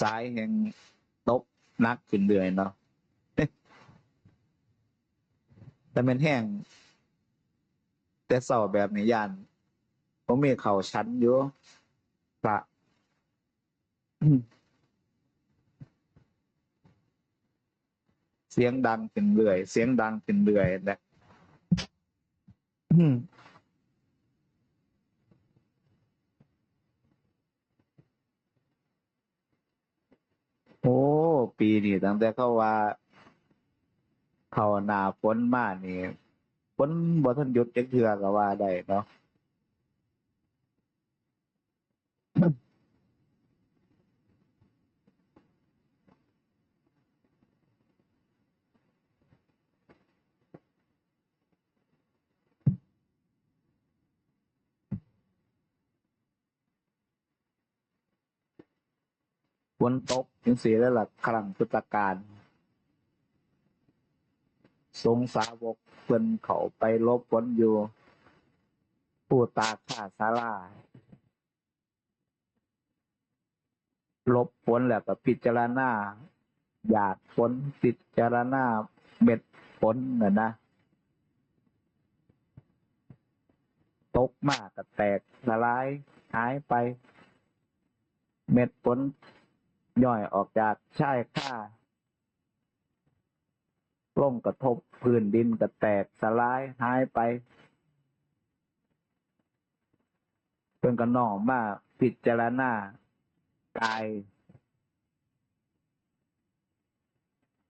สายแห่งตกหนักขึ้นเรื่อยเนาะแต่เป็นแห้งแต่เศร้าแบบนี้ยานผมมีเข่าชั้นอยู่พระเสียงดังขึ้นเรื่อย เสียงดังขึ้นเรื่อยนะ อืมโอ้ ปีนี่ตั้งแต่เขาว่า เขาหนาฝนมานี่ฝนบ่ทันหยุดจักเทื่อก็ว่าได้เนาะ ฝนตกจังซี่แล้วล่ะครั้งพุทธกาลสงสาวกเพิ่นเขาไปลบฝนอยู่ผู้ตาข้าศาลาลบฝนแล้วก็พิจารณาหยาดฝนพิจารณาเม็ดฝนน่ะนะตกมากก็แตกสลายหายไป เม็ดฝน ย่อยออกจากชายค่าร่มกระทบพื้นดินก็แตกสลายหายไปเพิ่นก็น้อมมาพิจารณากาย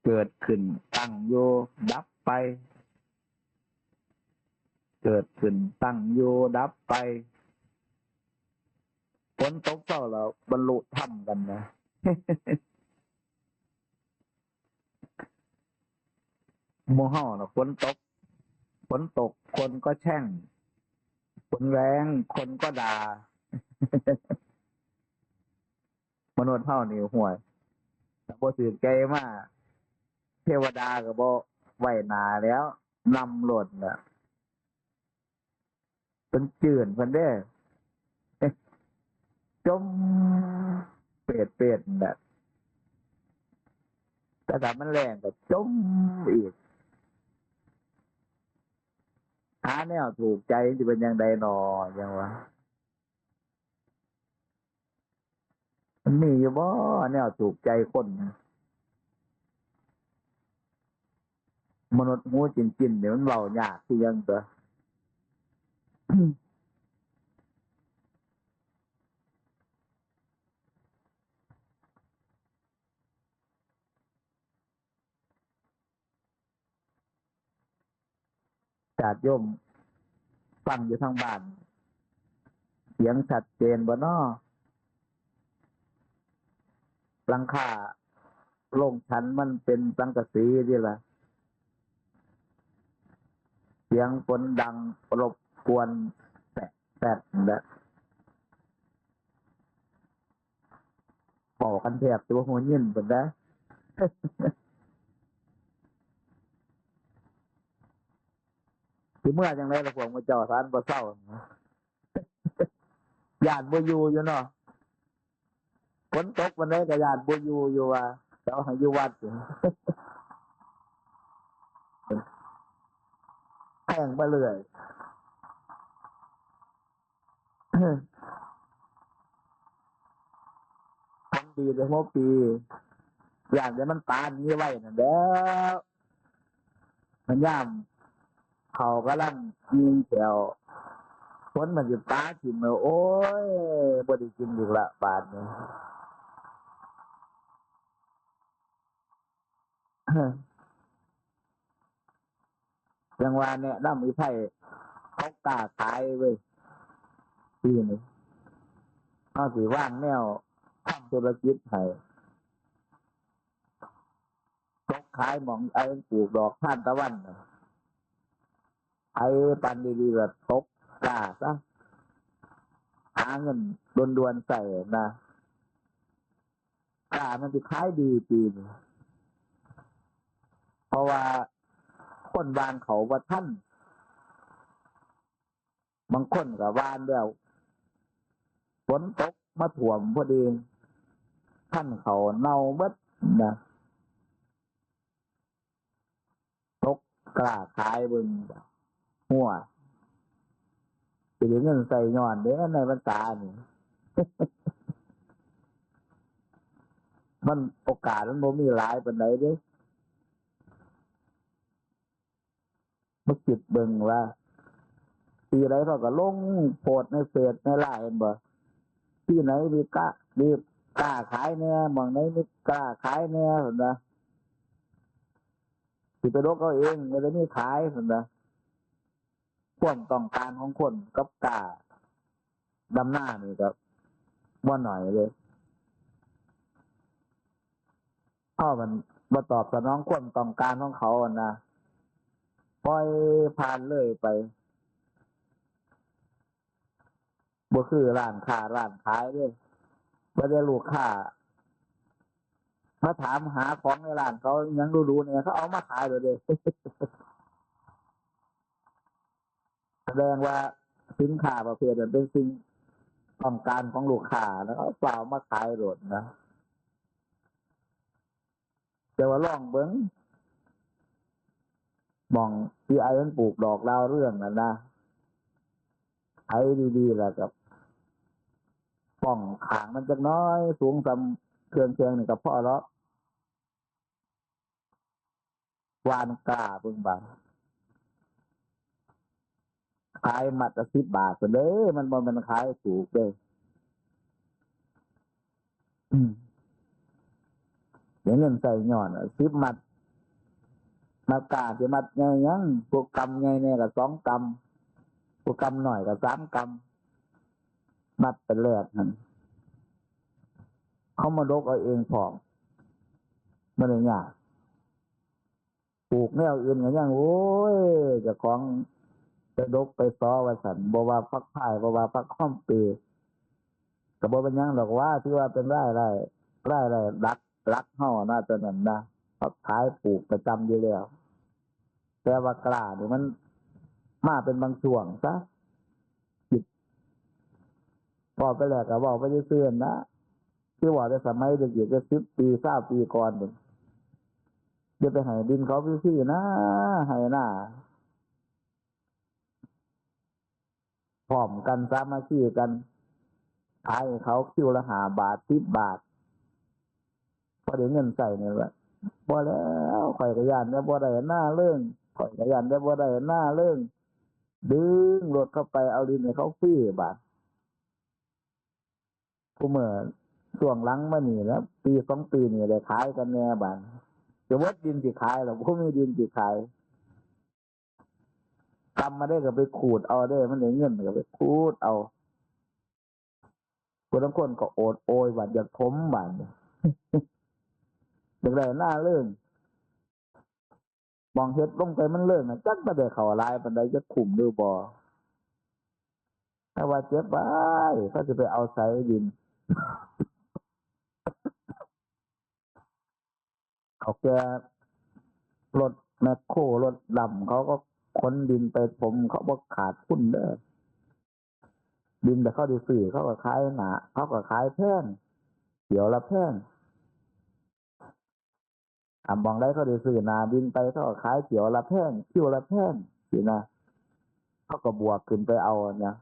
เกิดขึ้นตั้งโยดับไป เกิดขึ้นตั้งโยดับไปฝนตกเศร้าแล้วบรรลุธรรมกันนะ โมเฮานะฝนตกฝนตกคนก็แช่งฝนแรงคนก็ด่ามนุษย์เฮานี่ห่วยแต่บ่ถือใจมากเทวดาก็บ่ไหวหนาแล้วนำหล่นน่ะเป็นจื่นเพิ่นเด้จม ดเป็ดแบบแต่ถ้ามันแรงก็จมอีกหาแนวถูกใจจะเป็นยังไงหนอยังวะมันมีอยู่บ่แนวถูกใจคนมนุษย์หูจินจินเดี๋ยวมันเบายากที่ยังเตอ จาดย่มฟังอยู่ทางบ้าน เสียงชัดเจนบ่นอหลังคาโล่งชั้นมันเป็นสังกะสีนี่แหละเสียงฝนดังรบกวนแปะแปดและบอกกันแทบตัวหัวยินเป็นนะ คือเมื่อจังไรละพวกมาจ่อสารบ่เศร้าญาติบ่อยู่อยู่เนาะฝนตกวันไหนก็ญาติบ่อยู่อยู่ว่าเจ้าหอยู่วัดอยู่แข่งมาเรื่อยทำดีเลยหัวปีอย่างเดี๋ยวมันตานี้ไว้นั่นแล้วมันย่าม เขากำลังยิงแถวฝนมันจะตาถิ่มเลยโอ้ยบด้กินอีกละบาทนี้จังหวะเนี่ยน้ำอีไผ่เขากล้าขายเว้ยปีนี้เอาสิว่างแนวทำธุรกิจให้ตกขายหมองไอ้ปลูกดอกท่านตะวันน่ะ ไอ้ปันดีๆแบบตกกล้าซะหาเงินดวนๆใส่นะกล้ามันจะขายดีปีนเพราะว่าคนวานเขาว่าท่านบางคนกับวานแล้วฝนตกมาถ่วมพอดี ท่านเขาเน่าเบิดนะตกกล้าขายบึง หัวสิได้เงินใส่ย้อนเด้อในพรรษานี่มันโอกาสมันบ่มีหลายปานใดเด้มาคิดเบิ่งว่าปีไหนเขาก็ลงโพสต์ในเฟซในไลน์บ่ที่ไหนมีกล้ามีกล้าขายแน่มองไหนมีกล้าขายแน่เห็นบ่สิไปรกเอาเองไม่ได้มีขายเห็นบ่ ความต้องการของคนกับกล้าดำหน้านี่ก็บ่หน่อยเลยพ่อมันมาตอบสนองความต้องการของเขาอะนะปล่อยผ่านเลยไปบ่คือร้านค้าร้านขายเลยบ่ได้ลูกค้ามาถามหาของในร้านเขายังรู้ๆเนี่ยเขาเอามาขายเลยเด้ แสดงว่าสินค้าประเภทนั้นเป็นสิ่งต้องการของลูกค้าแล้วเขาเปล่ามาขายโดดนะแต่ว่าลองเบิ้งมองที่ไอ้มันปลูกดอกดาวเรื่องนั่นนะไอ้ดีๆแล้วกับป้องขางมันจะน้อย สูงสำเครื่องเชียงนี่กับพ่อแล้ววานกล้าเบิ่งบาง ขายมัดละสิบบาทเด้อมันบ่มันขายถูกเด้อเดี๋ยวเงินใส่ย่อนสิบมัดมากาจะมัดไงยังพวกกำไงเนี่ยกับสองกำพวกกำหน่อยกับสามกำมัดเป็นแรกนั่นเขามาลกเอาเองพอมไม่ได้ยากปลูกแนวอื่นกันยังโอ้ยจะของ ดกไปซ้อว่าสันบว่าพักพายบว่าพักข้อมปีกับบเป็นยังหรอกว่าที่ว่าเป็นไร่ไร่ไร่ไร่รักรักเฮาน่าจะนั่นนะพักขายปลูกประจำอยู่แล้วแต่ว่ากล้าเนี่ยมันมาเป็นบางช่วงซะจิตพอไปแหลกกับอกไปเสื่อๆนะที่ว่าในสมัยเด็กๆก็สิบปีเก้าปีก่อนหนึ่งจะไปให้ดินเขาพี่ๆนะให้หน้าพ ร้อมกันสามัคคีกันขายเขาคิวละหาบาทสิบบาทพอได้เงินใส่เนี่ยแหละพอแล้วข่อยกระยานได้บ่ได้หน้าเรื่องข่อยกระยานได้บ่ได้หน้าเรื่องดึงรถเข้าไปเอาดินให้เขาฟรีบาทกูเมื่อช่วงหลังมานี่แล้วปีสองปีนี่ได้ขายกันแน่บาทจะวัดดินสิขายหรอกูไม่ดินสิขาย ทำมาได้ก็ไปขูดเอาได้ มันได้เงินก็ไปขูดเอาคนทั้งคนก็โอดโอยบาดอยากทมบาดอยากได้หน้าเรื่องมองเฮ็ดลงไปมันเรื่องนะจักมาได้เข่าลายปันใดจะขุมดูบ่ถ้าว่าเจ็บไปก็จะไปเอาใส่ดิน เขาแกรถแมคโครรถดำเขาก็ ขนดินไปผมเขาบอกขาดทุนเด้อดินแต่เขาดีสื่อเขาก็ขายหนาเขาก็ขายแพงเดี๋ยวละแพงทำบองได้เขาดีสื่อหนาดินไปเขาก็ขายเกี่ยวละแพงคิวละแพงสินะเขาก็บวกขึ้นไปเอาเนี่ย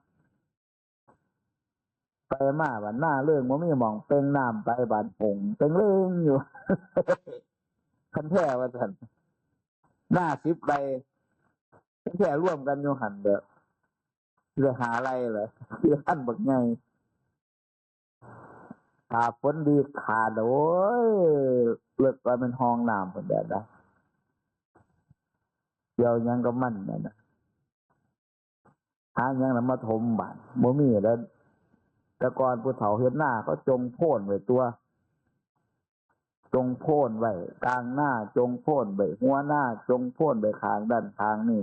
ไปมาบันหน้าเรื่องมันไม่มองเป่งน้ำไปบานผงเป่งเล่งอยู่คันแท้ว่าสันหน้าซิบไป แท้ร่วมกันอยู่หันเด้อเรือหาอะไรเหรอเรือขั้นบักไงถ้าฝนดีขาดโอ้ยเลิกไปเป็นห้องน้ำคนแบบนะเดี๋ยวยังก็มั่นนะนะหายังแล้วมาถมบ้านบ่มีแล้วต่ก่อนผู้เฒ่าเฮ็ดหน้าก็จงโพ่นไว้ตัว จงโพ่นไว้กลางหน้าจงโพ่นไว้หัวหน้า จงโพ่นไว้ขางด้านขางนี่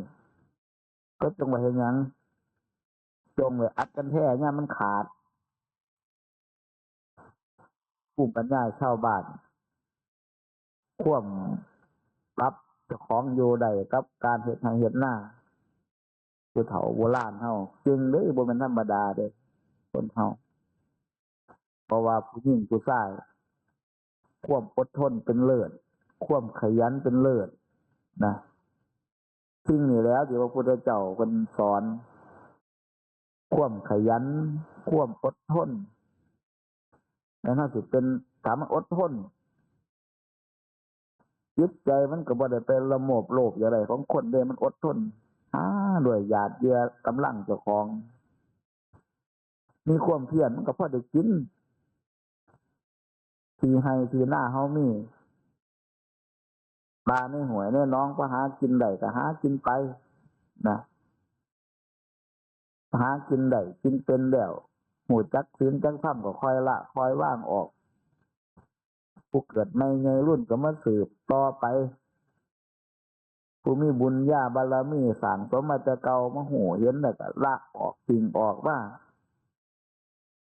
ก็จงไว้เห็นยังจงไว้อัดกันแท้เนี่ยมันขาดภูมิปัญญาชาวบ้านควมรับจ้าของอยู่ใดกับการเฮ็ดให้เฮ็ดหน้าผู้เฒ่าโบราณเฮาจริงเด้อบ่แม่นธรรมดาเด้อคนเฮาเพราะว่าผู้หญิงผู้ชายควมอดทนเป็นเลิศควมขยันเป็นเลิศนะ สิ่งนี้แล้วที่พระพุทธเจ้าเป็นสอน ควมขยัน ควมอดทนแล้วถ้าสิเป็นถามอดทนจิตใจมันก็บ่ได้เป็นระโมบโลภอย่างไรของคนเดมันอดทนอ่าด้วยหยาดเยือกำลังเจ้าของ มีความเพียรมันก็พอได้กินทีให้ทีหน้าเฮามี ปลาในหวยในน้องก็หากินได้ก็หากินไปนะหากินได้กินเป็นแล้วหูจักศีลจักธรรมก็คอยละคอยว่างออก ผู้เกิดไม่ไงรุ่นก็มาสืบต่อไป ผู้มีบุญญาบารมีสั่งสมมาแต่เก่ามาหูเห็นแล้วก็ละออกสิ่งออกว่า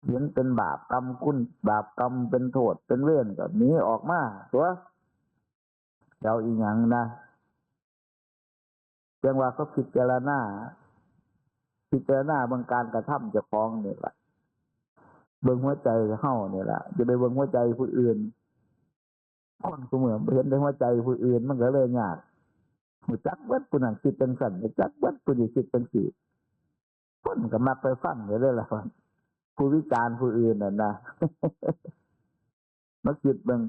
เห็นเป็นบาปกรรมคุณบาปกรรมเป็นโทษเป็นเวรก็หนีออกมาตัว เจ้าอีหยังนะจังว่าเขาพิจารณาพิจารณาเบางการกระทำเจะฟ้องเนี่แหละเบิ่งหัวใจเฮาเนี่แหละจะไปเบิ่งหัวใจผู้อื่นคนเหมือนเห็นในหัวใจผู้อื่นมันก็เลยยากหูจักเวัดผู้นั้นคิดจังสั่นหูจักเวัดผู้นี้คิดจังสี่คนก็มักไปฟังอยู่เลยล่ะว่าผู้วิจารณ์ผู้อื่นน่ะนะมาคิดเบิ่ง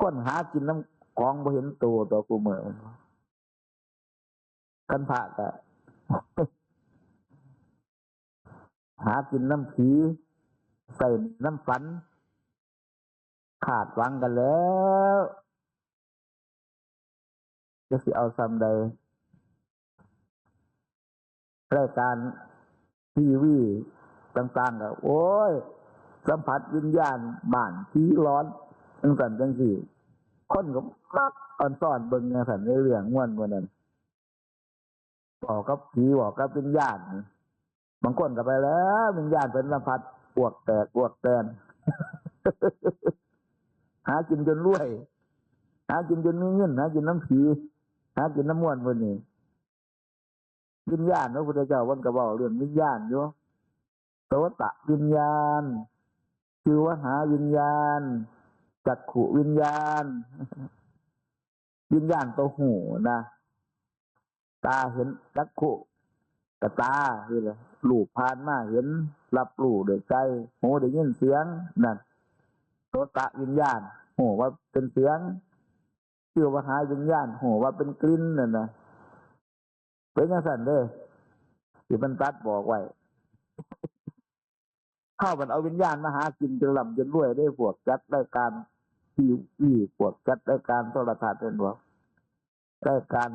คนหากินน้ำ ของบ่เห็นตัวตัวกูเหมือนกันพระก็หากินน้ำผีใส่น้ำฝัน ขาดวังกันแล้วจะสิเอาซ้ำใดรายการทีวีต่างๆก็โอ้ย สัมผัสวิญญาณบ้านผีร้อนจังสันจังสี่ คนก็มักอ่อนซ่อนเบิ่งจังสันในเรื่องม่วนวันนั้นบอกกับผีบอกกับวิญญาณบางคนก็ไปแล้ววิญญาณเป็นสัมผัสปวกแตกปวกแตนหากินจนรวย หากินจนมีเงินหากินน้ำผีหากินน้ำม่วนวันนี้วิญญาณพระพุทธเจ้าวันก็บอกเรื่องวิญญาณอยู่โสตะวิญญาณ คือว่าหาวิญญาณ จักขุวิญญาณ วิญญาณตัวหูนะตาเห็นจักขุกตาคืออะไรลูกผ่านมาเห็น รับรู้ด้วยใจหูได้ยินเสียงนั่นโสตะวิญญาณหูว่าเป็นเสียงเชื่อว่าหาวิญญาณหูว่าเป็นกลิ่นนั่นนะเป็นยังสั่นเด้ที่มันตัดบอกไว้เข้ามันเอาวิญญาณมาหากินจนหล่ำจนรวยได้พวกจัดรายการ ทีวีพวกจัดรายการโทรทัศน์เป็นพวกรายการ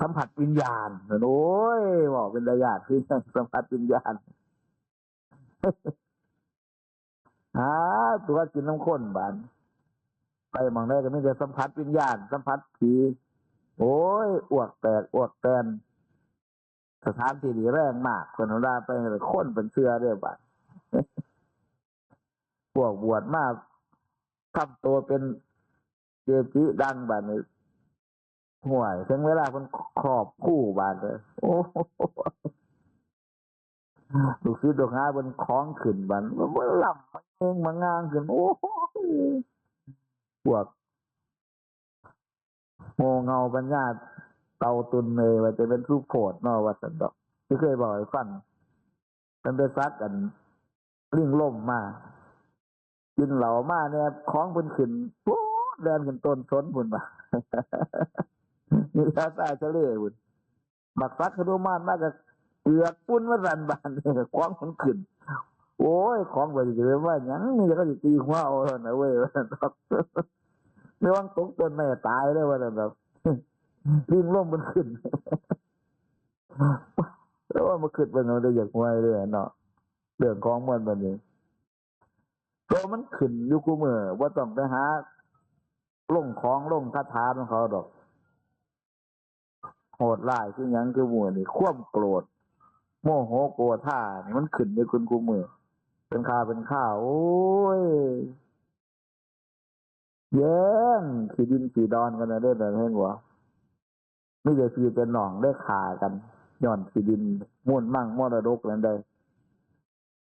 สัมผัสวิญญาณโอ้ยบอกเป็นระยะที่สัมผัสวิญญาณหาตัวกินน้ำข้นบานไปมองได้ก็ไม่ได้สัมผัสวิญญาณ สัมผัสผีโอ้ยอ้วกแตกอ้วกแตนสถานที่ดีแรงมากคนเราไปเลยค้นเป็นเสื้อเรียบร้อยพวกบวชมา ทำตัวเป็นเจจิดังบ้านนี้ห่วยถึงเวลาคนขอบคู่บานเลยโอ้โหลูกศิษย์ลูกหาบนคล้องขึ้นบันมันหลับมันเองมางางขึ้น โอ้พวกโมเงาปัญญาเตาตุนเลยว่าจะเป็นรูปโผดนอวัดสันดอกที่เคยบอกให้ฟังมันไปซักกันลิ่งล่มมา กินเหล่ามาเนี่ยคล้องบนขึ้นปุ๊บเดินขึ้นต้นสนบุญปะนี่ภาษาทะเลบุญบักซักขนุมานมากกับเอือกปุ้นมาสันบานคล้องมันขึ้น โอ้ยคล้องไปจะไปว่ายังนี่ก็จะตีหัวเอาเถอะนะเว้ยว่าซั่นดอกไม่ว่างตกต้นแม่ตายเลยว่าซั่นดอกลิงล่มมันขึ้นแล้วว่ามันขึ้นเป็นเราได้อยากไว้เลยเนาะเรื่องของมันแบบนี้ ตัวมันขึ้นอยู่กูมือว่าต้องไปหาล่งของล่งคาถาของเขาดอก โหดร้ายคือยังคือหมือนี่คว่ำโกรธโมโหโกรธ่านี่มันขึ้นในคุณกูมือเป็นข้าเป็นข้าโอ้ยแย่งขีดินขีดอนกันนะได้แบบนี้หัวไม่ใช่พี่เป็นหนองได้ขากันย้อนขีดินม่วนมั่งมรดกนั่นใด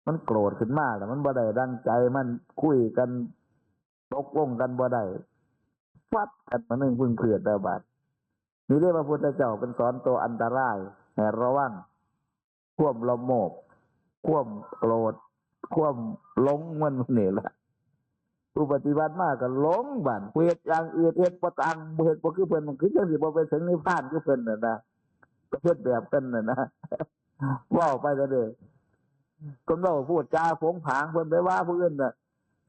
มันโกรธขึ้นมาแล้วมันบ่ได้ดังใจมันคุยกันตกลงกันบ่ได้ฟัดกันมาหนึ่งพึ่งเผือดแล้วบาดนี่เรียกพระพุทธเจ้าเป็นสอนตัวอันตรายให้ระวังควมละโมบควมโกรธควมหลงมันนี่แหละผู้ปฏิบัติมากก็หลงบันเฮ็ดอย่างอื่นเฮ็ดบ่ตังบ่เฮ็ดบ่คือเพิ่นมันคือจังสิบ่ไปถึงนิพพานคือเพิ่นน่ะนะก็เฮ็ดแบบเพิ่นน่ะนะว้าไปก็เด้อ คนเราพูดจาผงผางเพิ่นไปว่าผู้อื่นน่ะ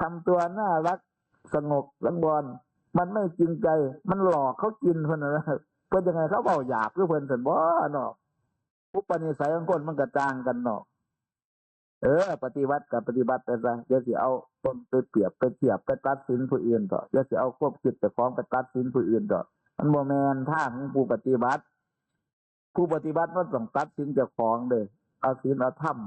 ทำตัวน่ารักสงบสังวรมันไม่จริงใจ มันหลอกเขากินเพิ่นนะเพิ่นยังไงเขาเว้าหยาบคือเพิ่นซั่นบ่เนาะอุปนิสัยของคนมันก็ต่างกันเนาะเออ ปฏิวัติกับปฏิบัติไปซะอย่าสิเอาตนไปเปรียบไปเทียบไปตัดสินผู้อื่นต่ออย่าสิเอาควบคิดแต่ฟ้องไปตัดสินผู้อื่นต่อมันโมแมนทาของผู้ปฏิบัติ ผู้ปฏิบัติมันต้องตัดสินจ้าของเด้อเอาศีลเอาธรรม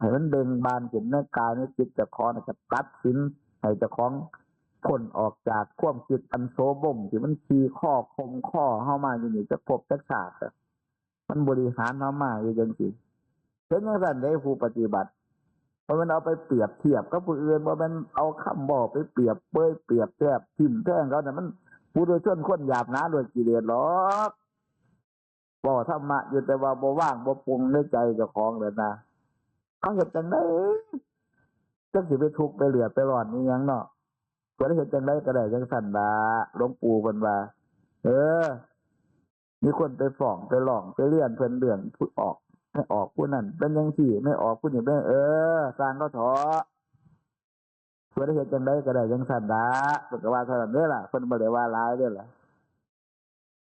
ให้มันเบ่งบานขึ้นในกายในจิตเจ้าของนะครับตัดสินให้เจ้าของพ้นออกจากควมคิดอันโสบ่มที่มันขีข้อคมข้อเข้ามาอยู่นี่จะพบจะชาติอะมันบริหารเข้ามาอยู่จังสิเป็นอย่างนั้นได้ผู้ปฏิบัติเพราะมันเอาไปเปรียบเทียบกับผู้อื่นว่ามันเอาคำบอกไปเปรียบเปยเปรียบแทบทิ่มแท่งเขาเนี่มันผู้โดยชนคนหยาบนาโดยกิเลสหรอกบอกธรรมะอยู่แต่ว่าบ่ว่างบ่ปรุงในใจเจ้าของเลยนะ เขาเห็นจังได้จังสิไปทุกไปเหลือไปร้อนนี่ยังเนาะตัวได้เห็นจังได้ก็ไดจังสันดาหลวงปู่เพิ่นว่า เออ มีคนไปฟ้องไปหลองไปเลื่อนเพิ่นเลื่อนพูดออกไม่ออกผู้นั้นเป็นยังสี่ ไม่ออกผู้นี้เป็นเออสร้างก็ถอเพื่อได้เห็นจังได้ก็ได้จังสันดาเพิ่นก็ว่าเท่านั้นเด้อล่ะเพิ่นบ่ได้ว่าร้ายเด้อล่ะ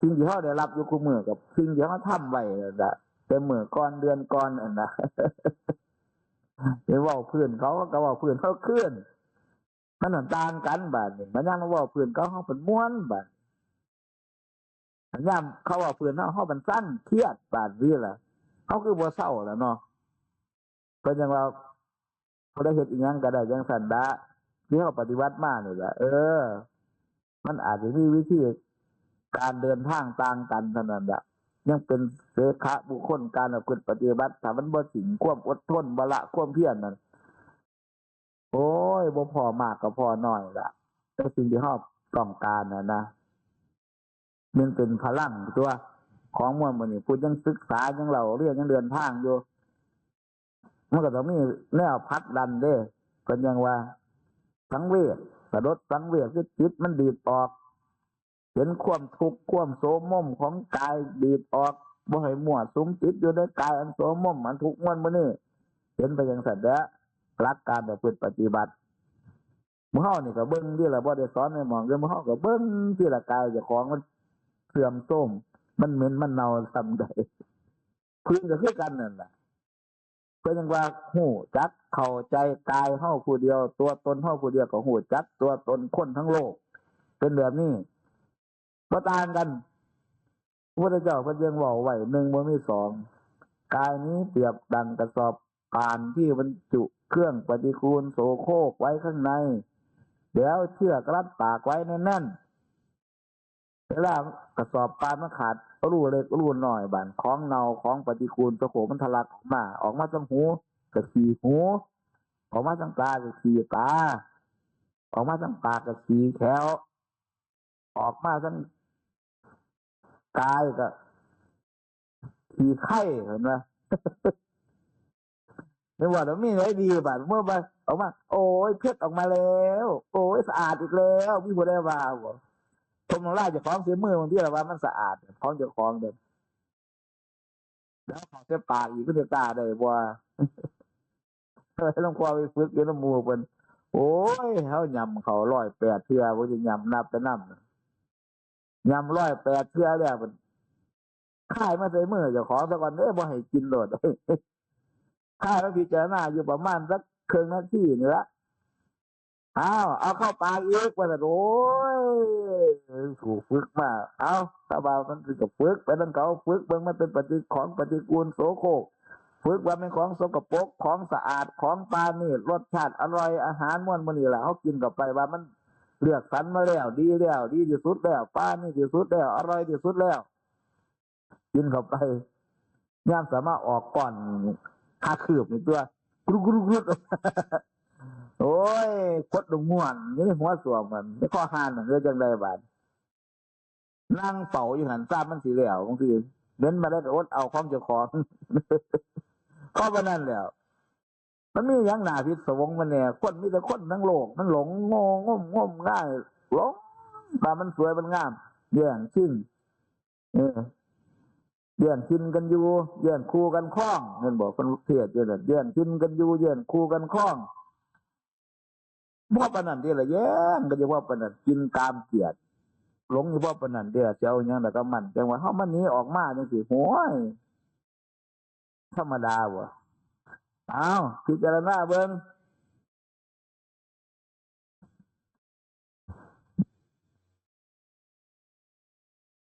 สิ่งที่เฮาได้รับอยู่คู่มือกับสิ่งที่เฮาทำไว้นะแต่มื้อก่อนเดือนก่อนอันนะ ไปเว้าพื้นเขาก็ว้าพื้นเขาขึ้นมันต่างกันบาดนี้มันยังเว้าพื้นเขาเฮาเป็นม่วนบาดมันย่ามเขาว้าพื้นเฮาเฮามันสั้นเครียดบาดนี้ล่ะเขาคือบัวเศร้าแล้วเนาะเป็นอย่างเราเขาได้เห็นอีกอย่างก็ได้ยังสันดาที่เขาปฏิวัติมาเนี่ยแหละเออ มันอาจจะมีวิธีการเดินทางต่างกันเท่านั้นแหละ ยังเป็นเสขะบุคคลการประพฤติปฏิบัติถ้ามันบ่สิงความอดทนบละความเพียรนั่นโอ้ยบ่พอมากก็พอน้อยละแต่สิ่งที่เขาต้องการนะนะมันเป็นพลังตัวของมวลมันนี่พูดยังศึกษายังเราเรียนยังเดินทางอยู่มันก็ต้องมีแนวพัดดันเด้ก็ยังว่าสังเวชสะดดสังเวชคือจิตมันดีดออก เห็นความทุกข์ความโสมมของกายดีดออกบ่ให้มั่วสุมจิตอยู่ในกายอันโสมมอันทุกข์มันมันนี่เห็นไปอยังสัตว์แล้วรักการแบบปฏิบัติมือเฮานี่ก็เบิ้งที่ละบ่ได้สอนในหมองเรื่องมือเฮาก็เบิ้งที่ละกายเจ้าของมันเสื่อมโทรมมันเหม็นมันเน่าซ้ำใดพื้นก็คือกันนั่นแหละก็ยังว่าหูจักเข้าใจกายเฮาผู้เดียว ตัวตนเฮาผู้เดียวก็หูจักตัวตนคนทั้งโลก เป็นแบบนี้ ก็ต่างกันพระพุทธเจ้าพิ่นยังบอกไว้หนึ่งบ่มีสองกายนี้เปรียบดังกระสอบป่านที่บรรจุเครื่องปฏิกูลโสโครกไว้ข้างในแล้วเชือกรัดปากไว้แน่นๆเวลากระสอบปานมันขาดรูเล็กรูหน้อยบานของเนาของปฏิกูลตะโขมันทะลักออกมาออกมาทั้งหูกับขีหู ออกมาทั้งตากับขีตาออกมาทั้งปากกับขีแขวออกมาทั้ง กายกับขีไข่เห็นไหมไม่ว่าเรามีอะไรดีบาดเมื่อไปออกมา โอ้ยเพชรออกมาแล้ว โอ้ยสะอาดอีกแล้วมีผู้ได้ว่าบ่ผมของไล่จะคล้องเสียมือบางทีเราว่ามันสะอาดคล้องจะคล้องเดินแล้วของเสียปากอีกก็จะตาได้บ่ว่าต้องควาไปฝึกเยน้ำมูกเป็นโอ้ยเขายำเขาร้อยแปดเทือว่าจะยำนับไปนับ ยำร้อยแปดเทื่อแล้วมันค่ายมาใส่มือเจ้าของสักวันเอ้ยบ่ให้กินโดดค่ายมาพิจารณาอยู่ประมาณสักเครึ่องนาทีนี่ละอ้าวเอาเข้าปากอีกว่าแต่โอ้ยถูกฝึกมา เอาถ้าบ่าวมันคือกับฝึกไปตั้งเขาฝึกเบิ่งมันเป็นปฏิของปฏิกูลโสโครกฝึกว่าเป็นของสกปรกของสะอาดของปลานี่รสชาติอร่อยอาหารม้วนมันนี่แหละเขากินกับไปว่ามัน เลือกสรรมาแล้ว ดีแล้ว ดีที่สุดแล้วปลานี่ที่สุดแล้ว อร่อยที่สุดแล้วกินเข้าไปย่ามสามารถออกก่อนคาคืบนี่ตัวกรุกรุกรุกโอ้ยคดลงม่วนนี่หัวสวมมันไม่ข้อหานมันเรื่องจังไดบาดนั่งเป่าอยู่หันทราบมันสีเหลวบางทีเน้นมาได้อดเอาของเจ้าของข้อบันนั้นแหล้ว มันมีอย่างหนาพิษสวงมันเนี่ยคนมีแต่คนทั้งโลก มันหลงโง่งมงมง่ายหลงแตามันสวยมันงามแย่งชิงเออเยื่อนชินกันอยู่เยื่อนคู่กันคล้องเงินบอกคนเทียดเยื่อนเยื่อนชินกันอยู่เยื่อนคู่กันคล้องว่าปนันที่ละแย่งก็จะว่าปนันกินตามเกียรติหลงอยู่ว่าปนันเดียเจ้าอยังแต่ก็มันจังว่าเฮามันหนี้ออกมาจังสิโห้ยธรรมดาวะ อาพิจารณาเบิ่ง